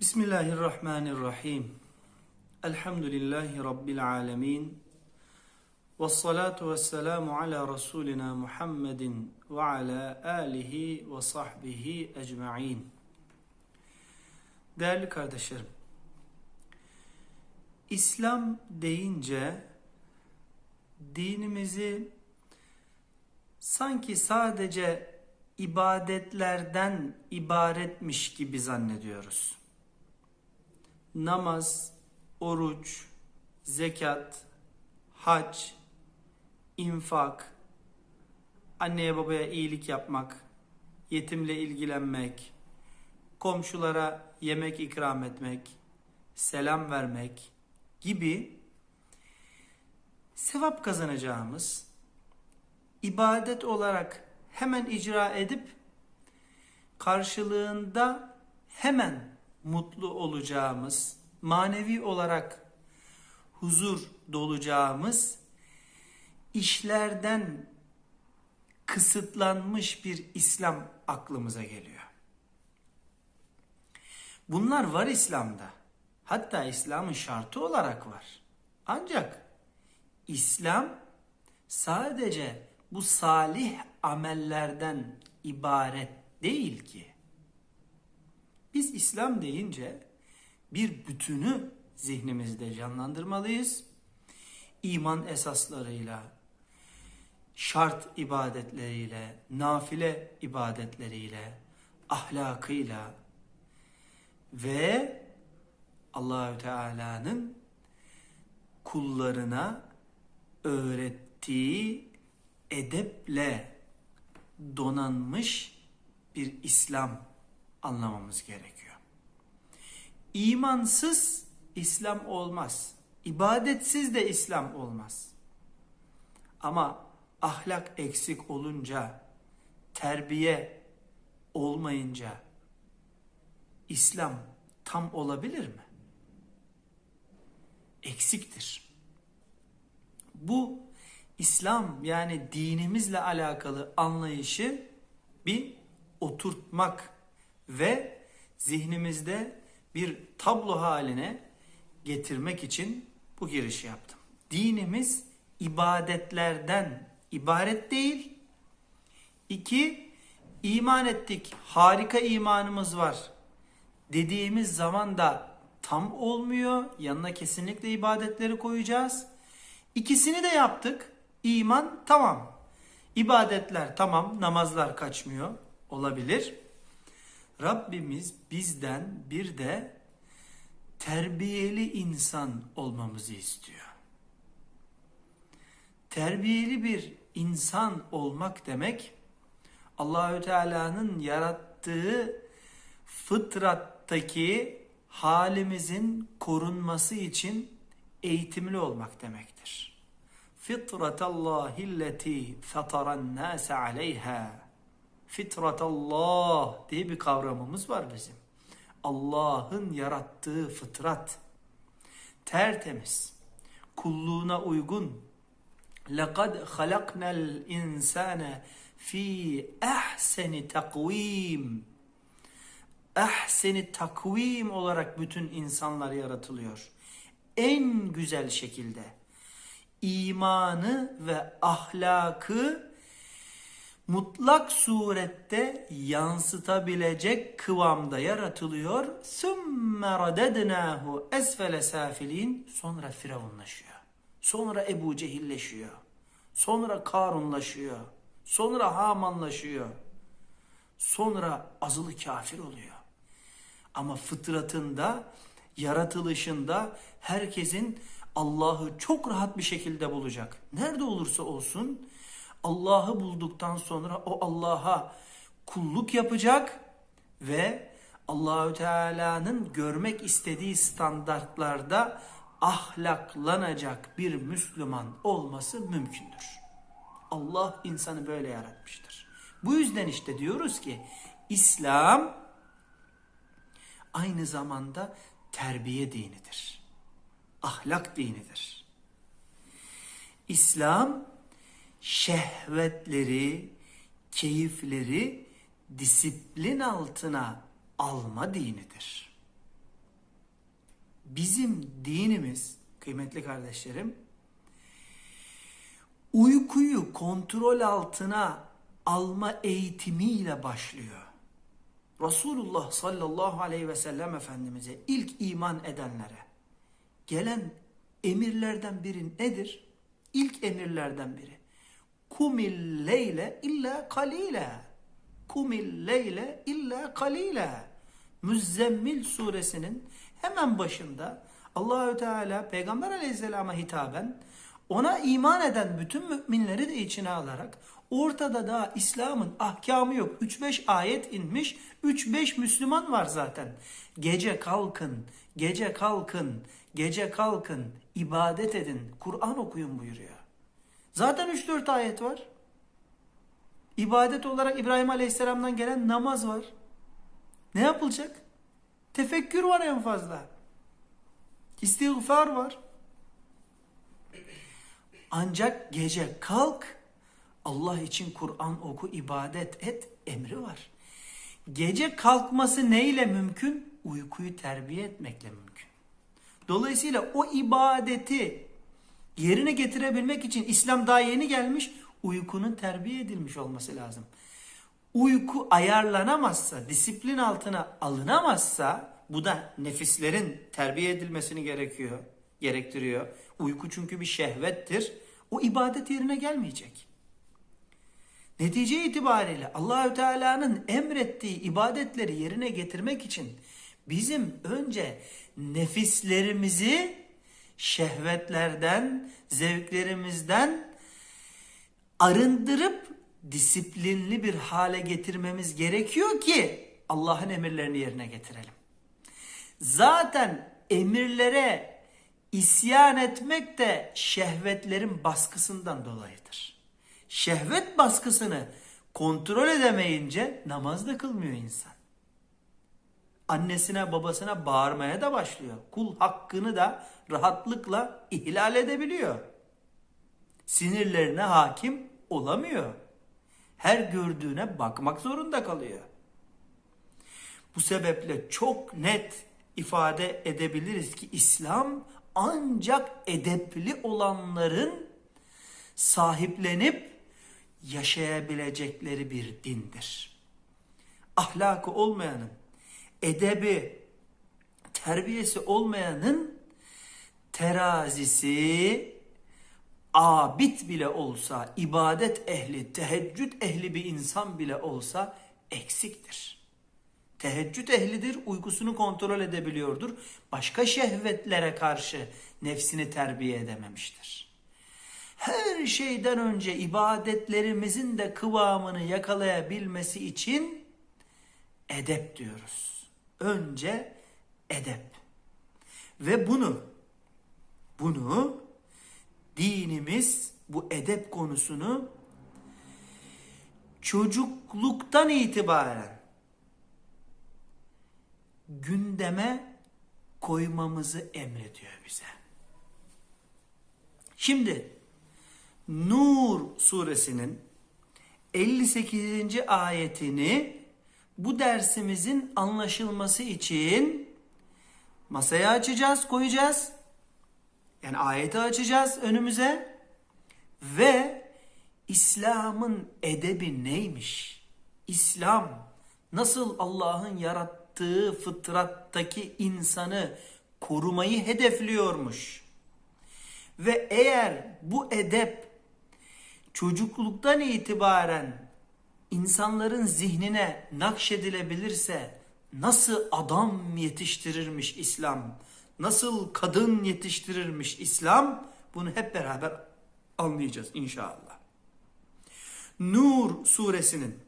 Bismillahirrahmanirrahim. Elhamdülillahi Rabbil alemin. Ve salatu ve selamu ala Resulina Muhammedin ve ala alihi ve sahbihi ecma'in. Değerli kardeşlerim, İslam deyince dinimizi sanki sadece ibadetlerden ibaretmiş gibi zannediyoruz namaz, oruç, zekat, hac, infak, anneye babaya iyilik yapmak, yetimle ilgilenmek, komşulara yemek ikram etmek, selam vermek gibi sevap kazanacağımız ibadet olarak hemen icra edip karşılığında hemen mutlu olacağımız, manevi olarak huzur dolacağımız işlerden kısıtlanmış bir İslam aklımıza geliyor. Bunlar var İslam'da. Hatta İslam'ın şartı olarak var. Ancak İslam sadece bu salih amellerden ibaret değil ki. Biz İslam deyince bir bütünü zihnimizde canlandırmalıyız. İman esaslarıyla, şart ibadetleriyle, nafile ibadetleriyle, ahlakıyla ve Allahü Teala'nın kullarına öğrettiği edeple donanmış bir İslam anlamamız gerekiyor. İmansız İslam olmaz. İbadetsiz de İslam olmaz. Ama ahlak eksik olunca, terbiye olmayınca İslam tam olabilir mi? Eksiktir. Bu İslam yani dinimizle alakalı anlayışı bir oturtmak ve zihnimizde bir tablo haline getirmek için bu girişi yaptım. Dinimiz ibadetlerden ibaret değil. İki, iman ettik, harika imanımız var dediğimiz zaman da tam olmuyor. Yanına kesinlikle ibadetleri koyacağız. İkisini de yaptık. İman tamam. İbadetler tamam, namazlar kaçmıyor olabilir. Rabbimiz bizden bir de terbiyeli insan olmamızı istiyor. Terbiyeli bir insan olmak demek Allahü Teala'nın yarattığı fıtrattaki halimizin korunması için eğitimli olmak demektir. Fitratallahi fataran nase aleyha Fitratallah diye bir kavramımız var bizim. Allah'ın yarattığı fıtrat. Tertemiz. Kulluğuna uygun. لَقَدْ خَلَقْنَا الْاِنْسَانَ fi ahseni takvim. Ahseni takvim olarak bütün insanlar yaratılıyor. En güzel şekilde imanı ve ahlakı mutlak surette yansıtabilecek kıvamda yaratılıyor. Sümme radednahu esfele safilin sonra firavunlaşıyor. Sonra Ebu Cehilleşiyor. Sonra Karunlaşıyor. Sonra Hamanlaşıyor. Sonra azılı kafir oluyor. Ama fıtratında, yaratılışında herkesin Allah'ı çok rahat bir şekilde bulacak. Nerede olursa olsun Allah'ı bulduktan sonra o Allah'a kulluk yapacak ve Allahü Teala'nın görmek istediği standartlarda ahlaklanacak bir Müslüman olması mümkündür. Allah insanı böyle yaratmıştır. Bu yüzden işte diyoruz ki İslam aynı zamanda terbiye dinidir. Ahlak dinidir. İslam şehvetleri, keyifleri disiplin altına alma dinidir. bizim dinimiz kıymetli kardeşlerim uykuyu kontrol altına alma eğitimiyle başlıyor. Resulullah sallallahu aleyhi ve sellem Efendimiz'e ilk iman edenlere gelen emirlerden biri nedir? İlk emirlerden biri. Kumil leyle illa kalile. Kumil leyle illa kalile. Müzzemmil suresinin hemen başında Allahü Teala Peygamber Aleyhisselam'a hitaben ona iman eden bütün müminleri de içine alarak ortada da İslam'ın ahkamı yok. 3-5 ayet inmiş. 3-5 Müslüman var zaten. Gece kalkın, gece kalkın, gece kalkın, ibadet edin, Kur'an okuyun buyuruyor. Zaten 3-4 ayet var. İbadet olarak İbrahim Aleyhisselam'dan gelen namaz var. Ne yapılacak? Tefekkür var en fazla. İstiğfar var. Ancak gece kalk, Allah için Kur'an oku, ibadet et emri var. Gece kalkması neyle mümkün? Uykuyu terbiye etmekle mümkün. Dolayısıyla o ibadeti yerine getirebilmek için İslam daha yeni gelmiş, uykunun terbiye edilmiş olması lazım. Uyku ayarlanamazsa, disiplin altına alınamazsa, bu da nefislerin terbiye edilmesini gerekiyor, gerektiriyor. Uyku çünkü bir şehvettir. O ibadet yerine gelmeyecek. Netice itibariyle Allahü Teala'nın emrettiği ibadetleri yerine getirmek için bizim önce nefislerimizi şehvetlerden, zevklerimizden arındırıp disiplinli bir hale getirmemiz gerekiyor ki Allah'ın emirlerini yerine getirelim. Zaten emirlere isyan etmek de şehvetlerin baskısından dolayıdır. Şehvet baskısını kontrol edemeyince namaz da kılmıyor insan. Annesine babasına bağırmaya da başlıyor. Kul hakkını da rahatlıkla ihlal edebiliyor. Sinirlerine hakim olamıyor. Her gördüğüne bakmak zorunda kalıyor. Bu sebeple çok net ifade edebiliriz ki İslam ancak edepli olanların sahiplenip yaşayabilecekleri bir dindir. Ahlakı olmayanın, edebi, terbiyesi olmayanın terazisi abid bile olsa, ibadet ehli, teheccüd ehli bir insan bile olsa eksiktir. Teheccüd ehlidir, uykusunu kontrol edebiliyordur. Başka şehvetlere karşı nefsini terbiye edememiştir. Her şeyden önce ibadetlerimizin de kıvamını yakalayabilmesi için edep diyoruz. Önce edep. Ve bunu bunu dinimiz bu edep konusunu çocukluktan itibaren gündeme koymamızı emrediyor bize. Şimdi Nur suresinin 58. ayetini bu dersimizin anlaşılması için masaya açacağız, koyacağız. Yani ayeti açacağız önümüze ve İslam'ın edebi neymiş? İslam nasıl Allah'ın yarattığı fıtrattaki insanı korumayı hedefliyormuş? Ve eğer bu edep çocukluktan itibaren insanların zihnine nakşedilebilirse nasıl adam yetiştirirmiş İslam? Nasıl kadın yetiştirirmiş İslam? Bunu hep beraber anlayacağız inşallah. Nur suresinin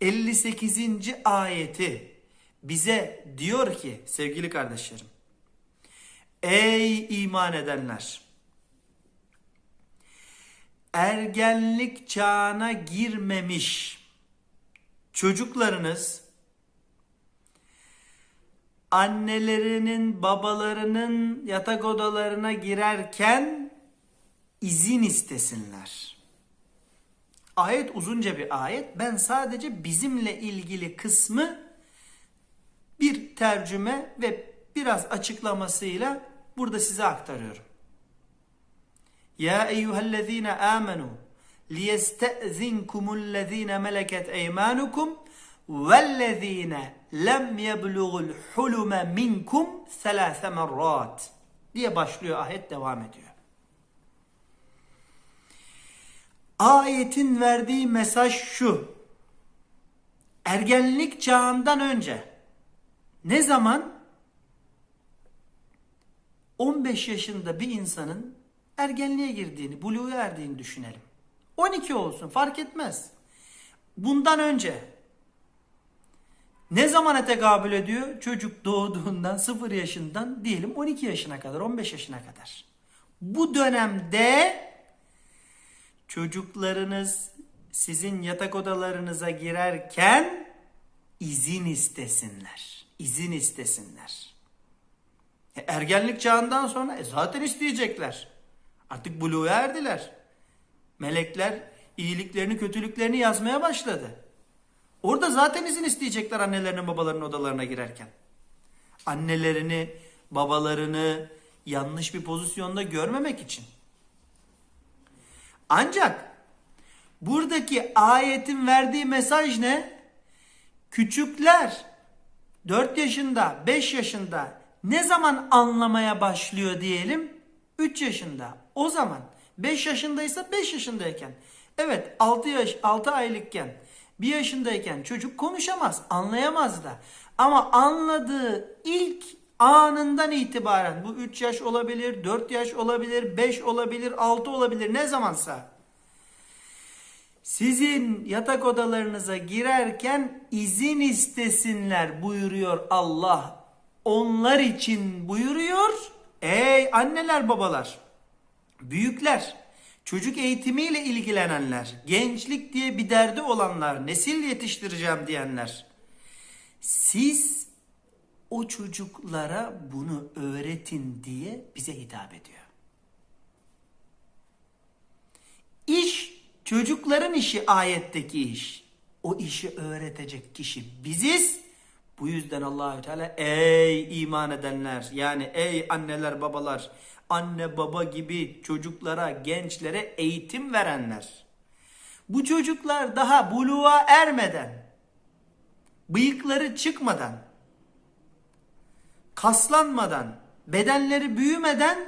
58. ayeti bize diyor ki sevgili kardeşlerim. Ey iman edenler! Ergenlik çağına girmemiş çocuklarınız annelerinin babalarının yatak odalarına girerken izin istesinler. Ayet uzunca bir ayet. Ben sadece bizimle ilgili kısmı bir tercüme ve biraz açıklamasıyla burada size aktarıyorum. Ya eyyühellezine amenu liyestezinkumüllezine meleket eymanukum vellezine lem yeblugul hulume minkum selase merrat diye başlıyor ayet devam ediyor. Ayetin verdiği mesaj şu. Ergenlik çağından önce ne zaman 15 yaşında bir insanın ergenliğe girdiğini, buluğa erdiğini düşünelim. 12 olsun fark etmez. Bundan önce ne zamana tekabül ediyor? Çocuk doğduğundan 0 yaşından diyelim 12 yaşına kadar, 15 yaşına kadar. Bu dönemde çocuklarınız sizin yatak odalarınıza girerken izin istesinler. İzin istesinler. E, ergenlik çağından sonra e, zaten isteyecekler. Artık buluğa erdiler. Melekler iyiliklerini kötülüklerini yazmaya başladı. Orada zaten izin isteyecekler annelerinin babalarının odalarına girerken. Annelerini, babalarını yanlış bir pozisyonda görmemek için. Ancak buradaki ayetin verdiği mesaj ne? Küçükler 4 yaşında, 5 yaşında ne zaman anlamaya başlıyor diyelim? 3 yaşında. O zaman 5 yaşındaysa 5 yaşındayken. Evet 6 yaş 6 aylıkken 1 yaşındayken çocuk konuşamaz, anlayamaz da. Ama anladığı ilk anından itibaren bu 3 yaş olabilir, 4 yaş olabilir, 5 olabilir, 6 olabilir ne zamansa. Sizin yatak odalarınıza girerken izin istesinler buyuruyor Allah. Onlar için buyuruyor. Ey anneler babalar, büyükler, çocuk eğitimiyle ilgilenenler, gençlik diye bir derdi olanlar, nesil yetiştireceğim diyenler. Siz o çocuklara bunu öğretin diye bize hitap ediyor. İş çocukların işi ayetteki iş. O işi öğretecek kişi biziz. Bu yüzden Allahü Teala ey iman edenler yani ey anneler babalar anne baba gibi çocuklara gençlere eğitim verenler. Bu çocuklar daha buluğa ermeden bıyıkları çıkmadan kaslanmadan bedenleri büyümeden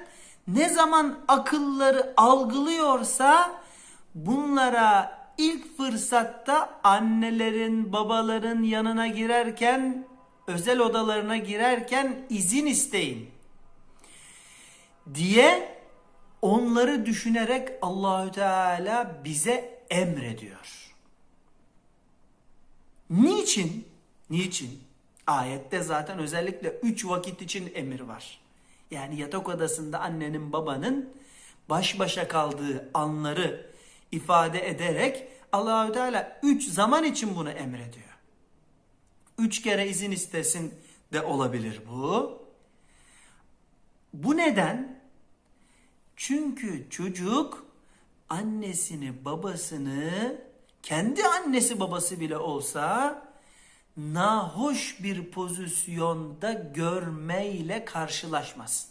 ne zaman akılları algılıyorsa bunlara ilk fırsatta annelerin, babaların yanına girerken, özel odalarına girerken izin isteyin. Diye onları düşünerek Allahü Teala bize emrediyor. Niçin? Niçin? Ayette zaten özellikle üç vakit için emir var. Yani yatak odasında annenin babanın baş başa kaldığı anları ifade ederek Allahü Teala üç zaman için bunu emrediyor. Üç kere izin istesin de olabilir bu. Bu neden? Çünkü çocuk annesini babasını kendi annesi babası bile olsa nahoş bir pozisyonda görmeyle karşılaşmasın.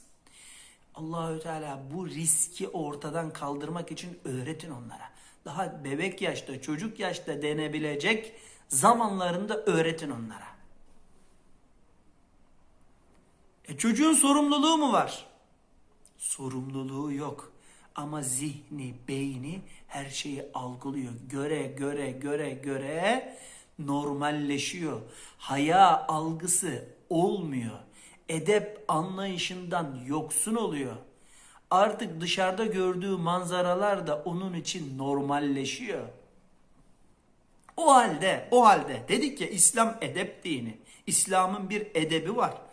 Allahü Teala bu riski ortadan kaldırmak için öğretin onlara. Daha bebek yaşta, çocuk yaşta denebilecek zamanlarında öğretin onlara. E çocuğun sorumluluğu mu var? Sorumluluğu yok. Ama zihni, beyni her şeyi algılıyor. Göre, göre, göre, göre normalleşiyor. Haya algısı olmuyor. Edep anlayışından yoksun oluyor. Artık dışarıda gördüğü manzaralar da onun için normalleşiyor. O halde, o halde dedik ya İslam edep dini. İslam'ın bir edebi var.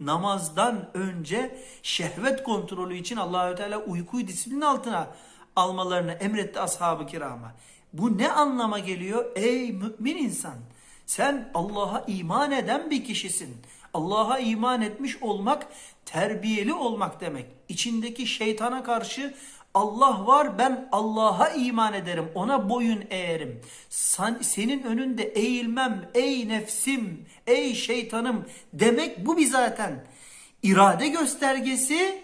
Namazdan önce şehvet kontrolü için Allahü Teala uykuyu disiplin altına almalarını emretti ashab-ı kirama. Bu ne anlama geliyor? Ey mümin insan sen Allah'a iman eden bir kişisin. Allah'a iman etmiş olmak terbiyeli olmak demek. İçindeki şeytana karşı Allah var ben Allah'a iman ederim ona boyun eğerim. Sen, senin önünde eğilmem ey nefsim ey şeytanım demek bu bir zaten. irade göstergesi.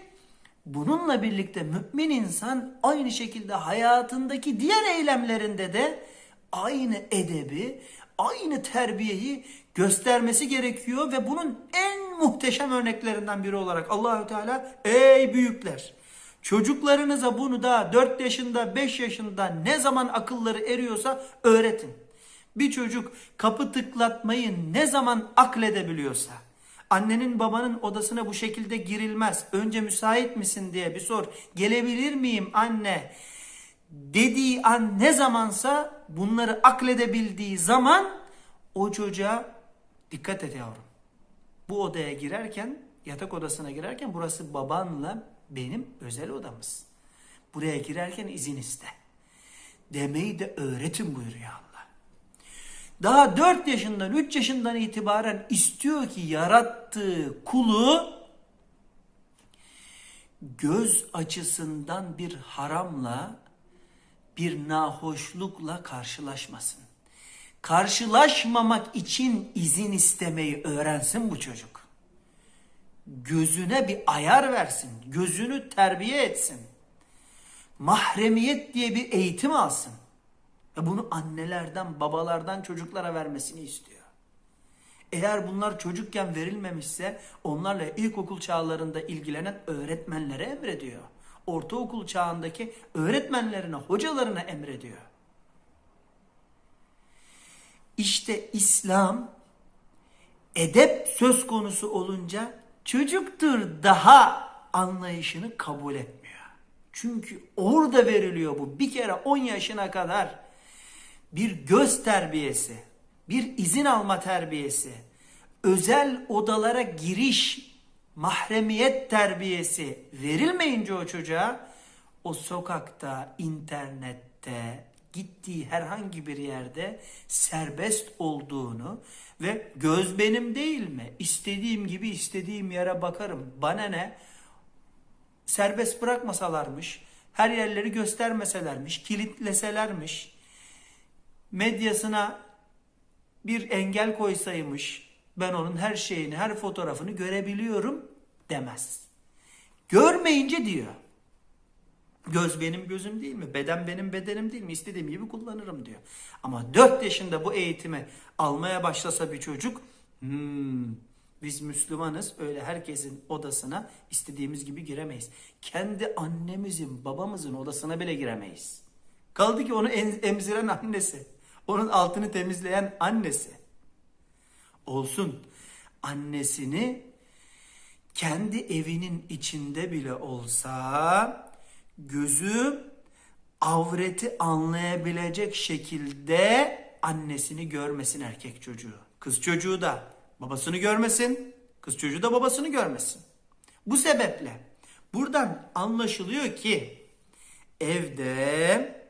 Bununla birlikte mümin insan aynı şekilde hayatındaki diğer eylemlerinde de aynı edebi, aynı terbiyeyi göstermesi gerekiyor ve bunun en muhteşem örneklerinden biri olarak Allahü Teala ey büyükler çocuklarınıza bunu da 4 yaşında 5 yaşında ne zaman akılları eriyorsa öğretin. Bir çocuk kapı tıklatmayı ne zaman akledebiliyorsa Annenin babanın odasına bu şekilde girilmez. Önce müsait misin diye bir sor. Gelebilir miyim anne? Dediği an ne zamansa bunları akledebildiği zaman o çocuğa dikkat et yavrum. Bu odaya girerken, yatak odasına girerken burası babanla benim özel odamız. Buraya girerken izin iste. Demeyi de öğretin buyuruyor Allah. Daha 4 yaşından 3 yaşından itibaren istiyor ki yarattığı kulu göz açısından bir haramla bir nahoşlukla karşılaşmasın. Karşılaşmamak için izin istemeyi öğrensin bu çocuk. Gözüne bir ayar versin. Gözünü terbiye etsin. Mahremiyet diye bir eğitim alsın. Ve bunu annelerden, babalardan çocuklara vermesini istiyor. Eğer bunlar çocukken verilmemişse onlarla ilkokul çağlarında ilgilenen öğretmenlere emrediyor. Ortaokul çağındaki öğretmenlerine, hocalarına emrediyor. İşte İslam edep söz konusu olunca çocuktur daha anlayışını kabul etmiyor. Çünkü orada veriliyor bu. Bir kere 10 yaşına kadar bir göz terbiyesi, bir izin alma terbiyesi, özel odalara giriş, mahremiyet terbiyesi verilmeyince o çocuğa o sokakta, internette, gittiği herhangi bir yerde serbest olduğunu ve göz benim değil mi? İstediğim gibi istediğim yere bakarım. Bana ne? Serbest bırakmasalarmış, her yerleri göstermeselermiş, kilitleselermiş, medyasına bir engel koysaymış ben onun her şeyini, her fotoğrafını görebiliyorum demez. Görmeyince diyor. Göz benim gözüm değil mi? Beden benim bedenim değil mi? İstediğim gibi kullanırım diyor. Ama 4 yaşında bu eğitimi almaya başlasa bir çocuk hmm, biz Müslümanız öyle herkesin odasına istediğimiz gibi giremeyiz. Kendi annemizin babamızın odasına bile giremeyiz. Kaldı ki onu emziren annesi. Onun altını temizleyen annesi. Olsun. Annesini kendi evinin içinde bile olsa gözü avreti anlayabilecek şekilde annesini görmesin erkek çocuğu. Kız çocuğu da babasını görmesin. Kız çocuğu da babasını görmesin. Bu sebeple buradan anlaşılıyor ki evde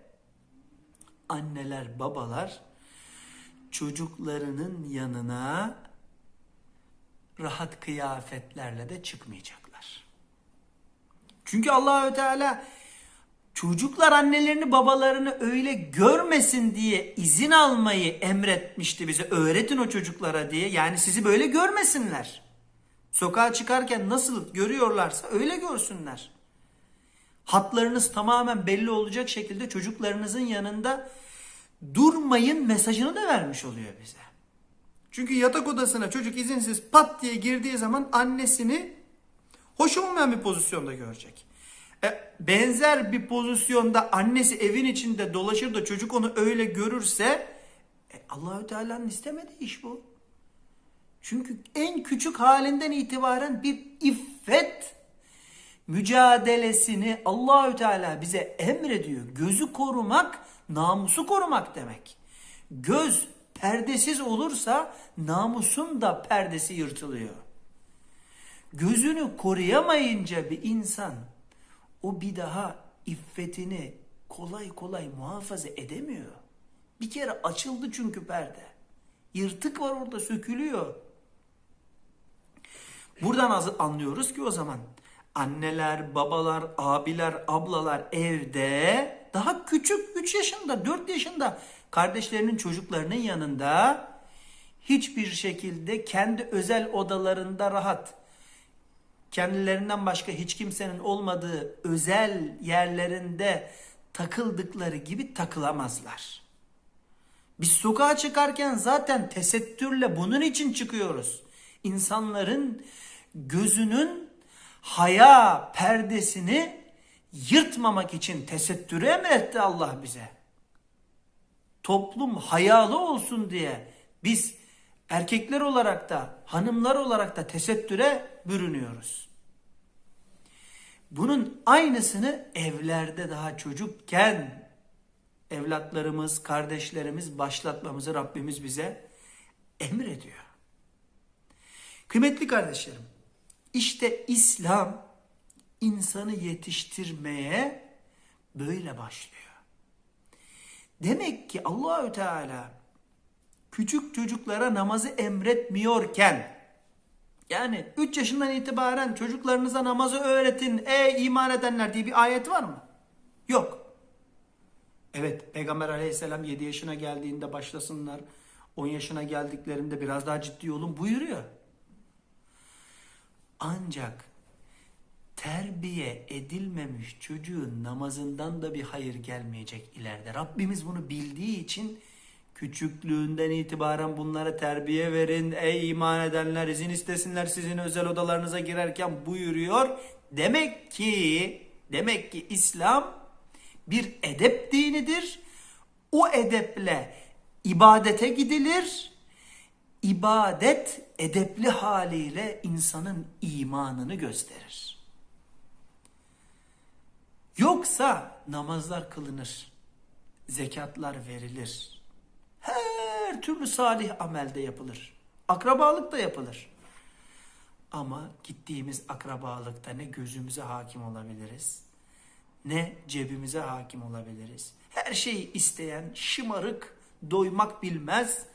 anneler, babalar çocuklarının yanına rahat kıyafetlerle de çıkmayacaklar. Çünkü Allahü Teala çocuklar annelerini babalarını öyle görmesin diye izin almayı emretmişti bize. Öğretin o çocuklara diye. Yani sizi böyle görmesinler. Sokağa çıkarken nasıl görüyorlarsa öyle görsünler. Hatlarınız tamamen belli olacak şekilde çocuklarınızın yanında durmayın mesajını da vermiş oluyor bize. Çünkü yatak odasına çocuk izinsiz pat diye girdiği zaman annesini hoş olmayan bir pozisyonda görecek. E, benzer bir pozisyonda annesi evin içinde dolaşır da çocuk onu öyle görürse e, Allahü Teala'nın istemediği iş bu. Çünkü en küçük halinden itibaren bir iffet mücadelesini Allahü Teala bize emrediyor. Gözü korumak namusu korumak demek. Göz perdesiz olursa namusun da perdesi yırtılıyor. Gözünü koruyamayınca bir insan o bir daha iffetini kolay kolay muhafaza edemiyor. Bir kere açıldı çünkü perde. Yırtık var orada sökülüyor. Buradan anlıyoruz ki o zaman anneler, babalar, abiler, ablalar evde daha küçük 3 yaşında, 4 yaşında kardeşlerinin çocuklarının yanında hiçbir şekilde kendi özel odalarında rahat kendilerinden başka hiç kimsenin olmadığı özel yerlerinde takıldıkları gibi takılamazlar. Biz sokağa çıkarken zaten tesettürle bunun için çıkıyoruz. İnsanların gözünün haya perdesini yırtmamak için tesettürü emretti Allah bize. Toplum hayalı olsun diye biz erkekler olarak da hanımlar olarak da tesettüre bürünüyoruz. Bunun aynısını evlerde daha çocukken evlatlarımız, kardeşlerimiz başlatmamızı Rabbimiz bize emrediyor. Kıymetli kardeşlerim, işte İslam insanı yetiştirmeye böyle başlıyor. Demek ki Allahü Teala küçük çocuklara namazı emretmiyorken yani 3 yaşından itibaren çocuklarınıza namazı öğretin ey iman edenler diye bir ayet var mı? Yok. Evet Peygamber aleyhisselam 7 yaşına geldiğinde başlasınlar. 10 yaşına geldiklerinde biraz daha ciddi olun buyuruyor. Ancak terbiye edilmemiş çocuğun namazından da bir hayır gelmeyecek ileride. Rabbimiz bunu bildiği için küçüklüğünden itibaren bunlara terbiye verin. Ey iman edenler izin istesinler sizin özel odalarınıza girerken buyuruyor. Demek ki demek ki İslam bir edep dinidir. O edeple ibadete gidilir. İbadet edepli haliyle insanın imanını gösterir. Yoksa namazlar kılınır, zekatlar verilir. Her türlü salih amelde yapılır. Akrabalık da yapılır. Ama gittiğimiz akrabalıkta ne gözümüze hakim olabiliriz, ne cebimize hakim olabiliriz. Her şeyi isteyen, şımarık, doymak bilmez,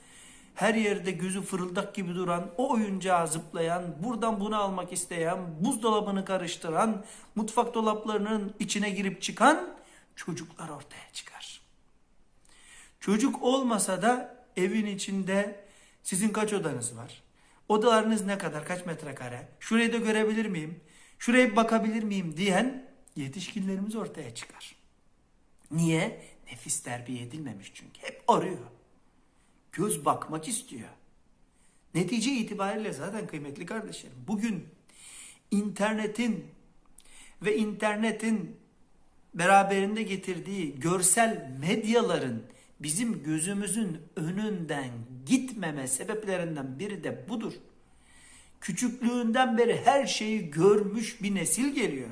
her yerde gözü fırıldak gibi duran, o oyuncağı zıplayan, buradan bunu almak isteyen, buzdolabını karıştıran, mutfak dolaplarının içine girip çıkan çocuklar ortaya çıkar. Çocuk olmasa da evin içinde sizin kaç odanız var? Odalarınız ne kadar? Kaç metrekare? Şurayı da görebilir miyim? Şuraya bakabilir miyim diyen yetişkinlerimiz ortaya çıkar. Niye? Nefis terbiye edilmemiş çünkü. Hep arıyor. Göz bakmak istiyor. Netice itibariyle zaten kıymetli kardeşlerim. Bugün internetin ve internetin beraberinde getirdiği görsel medyaların bizim gözümüzün önünden gitmeme sebeplerinden biri de budur. Küçüklüğünden beri her şeyi görmüş bir nesil geliyor.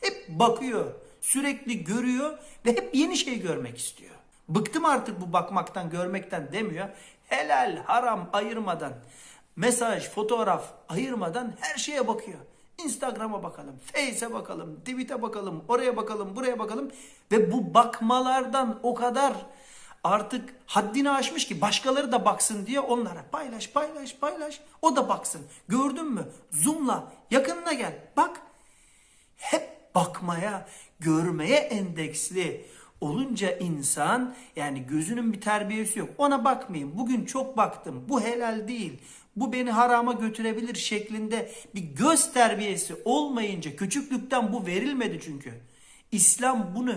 Hep bakıyor, sürekli görüyor ve hep yeni şey görmek istiyor. Bıktım artık bu bakmaktan, görmekten demiyor. Helal, haram ayırmadan, mesaj, fotoğraf ayırmadan her şeye bakıyor. Instagram'a bakalım, Face'e bakalım, Tweet'e bakalım, oraya bakalım, buraya bakalım ve bu bakmalardan o kadar artık haddini aşmış ki başkaları da baksın diye onlara paylaş, paylaş, paylaş. O da baksın. Gördün mü? Zoom'la yakınına gel. Bak. Hep bakmaya, görmeye endeksli olunca insan yani gözünün bir terbiyesi yok. Ona bakmayayım. Bugün çok baktım. Bu helal değil. Bu beni harama götürebilir şeklinde bir göz terbiyesi olmayınca küçüklükten bu verilmedi çünkü. İslam bunu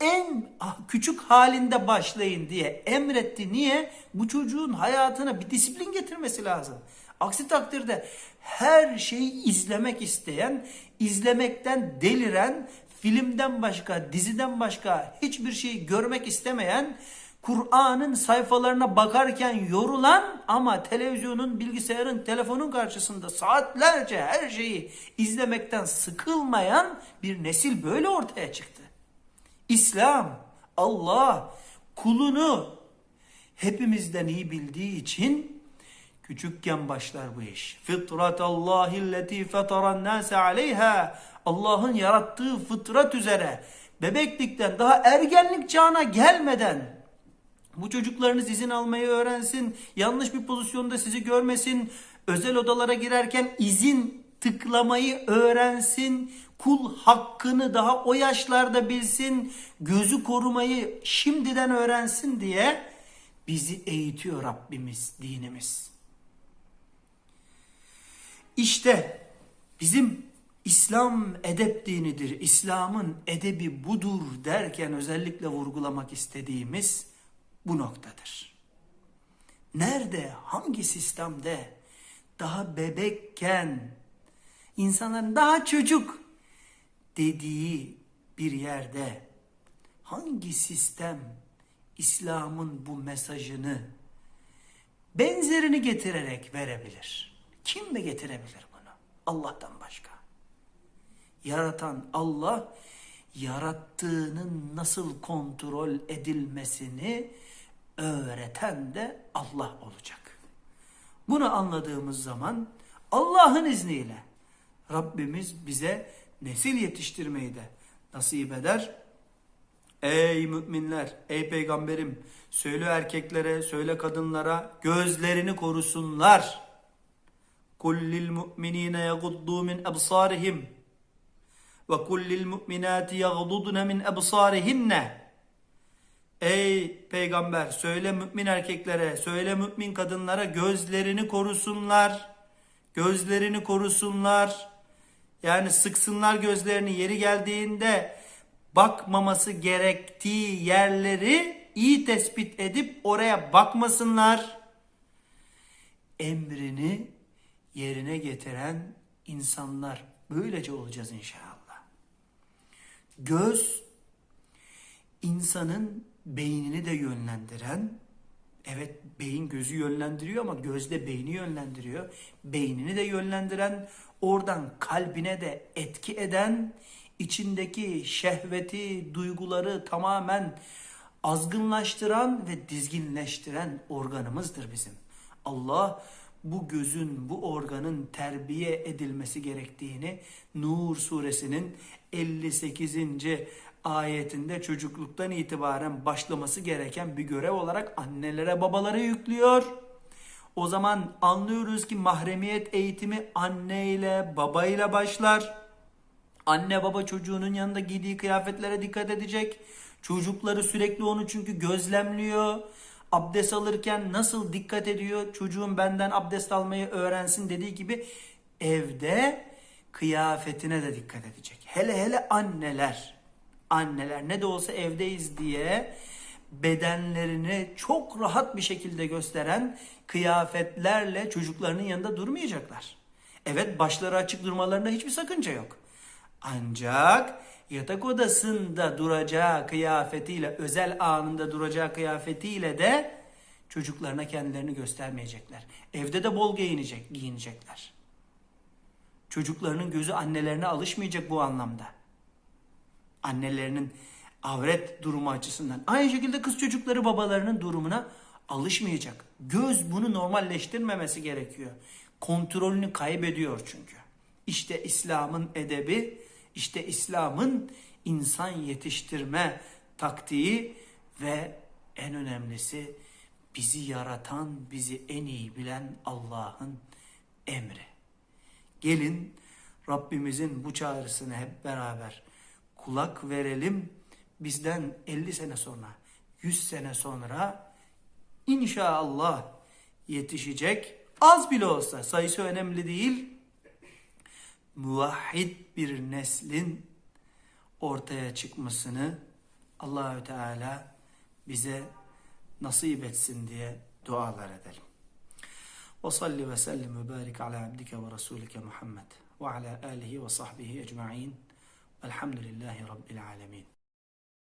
en küçük halinde başlayın diye emretti. Niye? Bu çocuğun hayatına bir disiplin getirmesi lazım. Aksi takdirde her şeyi izlemek isteyen, izlemekten deliren, filmden başka, diziden başka hiçbir şeyi görmek istemeyen, Kur'an'ın sayfalarına bakarken yorulan ama televizyonun, bilgisayarın, telefonun karşısında saatlerce her şeyi izlemekten sıkılmayan bir nesil böyle ortaya çıktı. İslam, Allah kulunu hepimizden iyi bildiği için küçükken başlar bu iş. Fitratallahi lleti fetaran nase aleyha. Allah'ın yarattığı fıtrat üzere bebeklikten daha ergenlik çağına gelmeden bu çocuklarınız izin almayı öğrensin, yanlış bir pozisyonda sizi görmesin, özel odalara girerken izin tıklamayı öğrensin, kul hakkını daha o yaşlarda bilsin, gözü korumayı şimdiden öğrensin diye bizi eğitiyor Rabbimiz, dinimiz. İşte bizim İslam edep dinidir, İslam'ın edebi budur derken özellikle vurgulamak istediğimiz bu noktadır. Nerede, hangi sistemde daha bebekken insanların daha çocuk dediği bir yerde hangi sistem İslam'ın bu mesajını benzerini getirerek verebilir? Kim mi getirebilir bunu? Allah'tan başka. Yaratan Allah yarattığının nasıl kontrol edilmesini öğreten de Allah olacak. Bunu anladığımız zaman Allah'ın izniyle Rabbimiz bize nesil yetiştirmeyi de nasip eder. Ey müminler, ey peygamberim, söyle erkeklere, söyle kadınlara gözlerini korusunlar. Kul lil mu'minine yaguddu min absarihim ve kul lil mu'minati yagududne min absarihinne. Ey peygamber söyle mümin erkeklere, söyle mümin kadınlara gözlerini korusunlar. Gözlerini korusunlar. Yani sıksınlar gözlerini yeri geldiğinde bakmaması gerektiği yerleri iyi tespit edip oraya bakmasınlar. Emrini yerine getiren insanlar böylece olacağız inşallah. Göz insanın beynini de yönlendiren, evet beyin gözü yönlendiriyor ama göz de beyni yönlendiriyor. Beynini de yönlendiren, oradan kalbine de etki eden, içindeki şehveti, duyguları tamamen azgınlaştıran ve dizginleştiren organımızdır bizim. Allah bu gözün, bu organın terbiye edilmesi gerektiğini Nur suresinin 58. ayetinde çocukluktan itibaren başlaması gereken bir görev olarak annelere babalara yüklüyor. O zaman anlıyoruz ki mahremiyet eğitimi anne ile baba ile başlar. Anne baba çocuğunun yanında giydiği kıyafetlere dikkat edecek. Çocukları sürekli onu çünkü gözlemliyor. Abdest alırken nasıl dikkat ediyor? Çocuğum benden abdest almayı öğrensin dediği gibi evde kıyafetine de dikkat edecek. Hele hele anneler. Anneler ne de olsa evdeyiz diye bedenlerini çok rahat bir şekilde gösteren kıyafetlerle çocuklarının yanında durmayacaklar. Evet başları açık durmalarında hiçbir sakınca yok. Ancak yatak odasında duracağı kıyafetiyle, özel anında duracağı kıyafetiyle de çocuklarına kendilerini göstermeyecekler. Evde de bol giyinecek, giyinecekler. Çocuklarının gözü annelerine alışmayacak bu anlamda. Annelerinin avret durumu açısından. Aynı şekilde kız çocukları babalarının durumuna alışmayacak. Göz bunu normalleştirmemesi gerekiyor. Kontrolünü kaybediyor çünkü. İşte İslam'ın edebi, işte İslam'ın insan yetiştirme taktiği ve en önemlisi bizi yaratan, bizi en iyi bilen Allah'ın emri. Gelin Rabbimizin bu çağrısını hep beraber kulak verelim. Bizden 50 sene sonra, 100 sene sonra inşallah yetişecek. Az bile olsa sayısı önemli değil. Muvahhid bir neslin ortaya çıkmasını Allahü Teala bize nasip etsin diye dualar edelim. Ve salli ve sellim ve barik ala abdike ve rasulike Muhammed ve ala alihi ve sahbihi ecma'in. Elhamdülillahi Rabbil alemin.